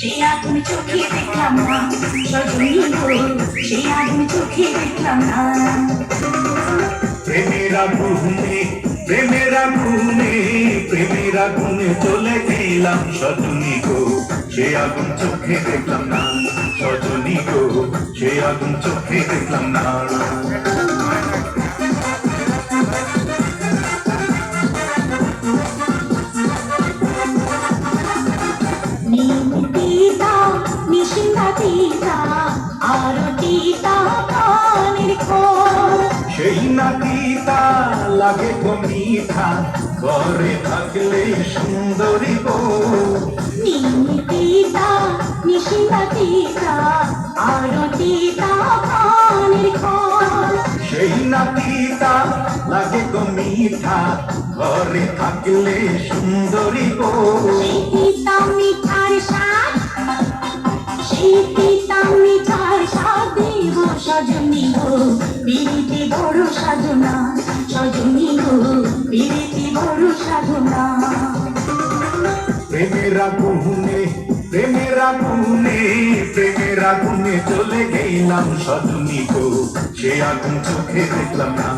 সেই আগুন চোখে দেখলাম না, সজনী সেই আগুন চোখে দেখলাম না। প্রেমের আগুনে প্রেমের আগুনে প্রেমের আগুনে চলে গেলাম সজনী গো, সে আগুন চোখে দেখলাম না, সজনী গো, সে আগুন চোখে দেখলাম না। সেই নাতিতা লাগে গো মিঠা ঘরে থাকলে সুন্দরী বউ। নিমতিতা নিশিতা তিতা আরও তিতা কানের খোল। সেই নাতিতা লাগে গো মিঠা ঘরে থাকলে সুন্দরী বউ। সেই তিতা মিঠার স্বাদ? সেই তিতা সজনী গো বিরিতি বড় সাধনা। সজনী গো বিরিতি বড় সাধনা। প্রেমের আগুনে প্রেমের আগুনে প্রেমের আগুনে চলে গেলাম সজনী গো। সে আগুন চোখে দেখলাম না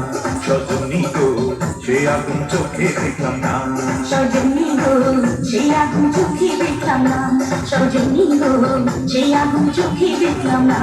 সজনী গো। সে আগুন চোখে দেখলাম না। সজনী গো সেই আগুন চোখে দেখলাম না সজনী গো। সেই আগুন চোখে দেখলাম না।